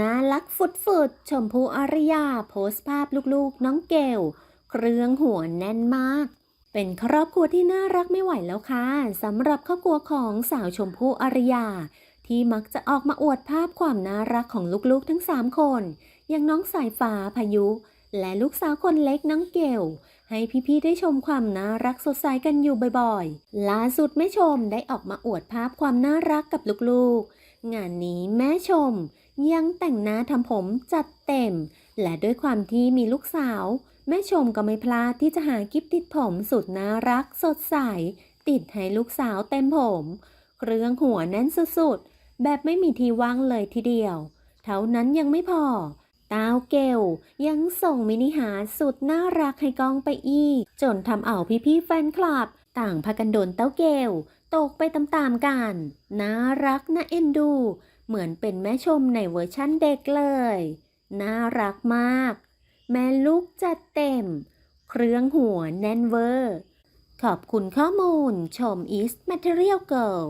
น่ารักฟุดๆชมพูอารยาโพสต์ภาพลูกๆ น้องเกลเครื่องหัวแน่นมาก เป็นครอบครัวที่น่ารักไม่ไหวแล้วค่ะสำหรับครอบครัวของสาวชมพูอารยา ที่มักจะออกมาอวดภาพความน่ารักของลูกๆทั้ง 3 คน อย่างน้องสายฟ้าพายุ และลูกสาวคนเล็กน้องเกลให้พี่ๆได้ชมความน่ารักสดใสกันอยู่บ่อยๆล่าสุดแม่ชมได้ออกมาอวดภาพความน่ารักกับลูกๆ งานนี้แม่ชมยังแต่งหน้าทำผมจัดเต็ม และด้วยความที่มีลูกสาว แม่ชมก็ไม่พลาดที่จะหากิฟติดผมสุดน่ารักสดใส ติดให้ลูกสาวเต็มผม เครื่องหัวแน่นสุดๆ แบบไม่มีที่ว่างเลยทีเดียว เท่านั้นยังไม่พอ ต้าวเกลยังส่งมินิหาร์สุดน่ารักให้กองไปอีก จนทำเอาพี่ๆแฟนคลับ ต่างพากันโดนเต้าเกลตกไปตามๆกัน น่ารักน่าเอ็นดู เหมือนเป็นแม่ชมในเวอร์ชั่นเด็กเลย น่ารักมาก แม่ลูกจัดเต็ม เครื่องหัวแน่นเวอร์ ขอบคุณข้อมูลชม East Material Girl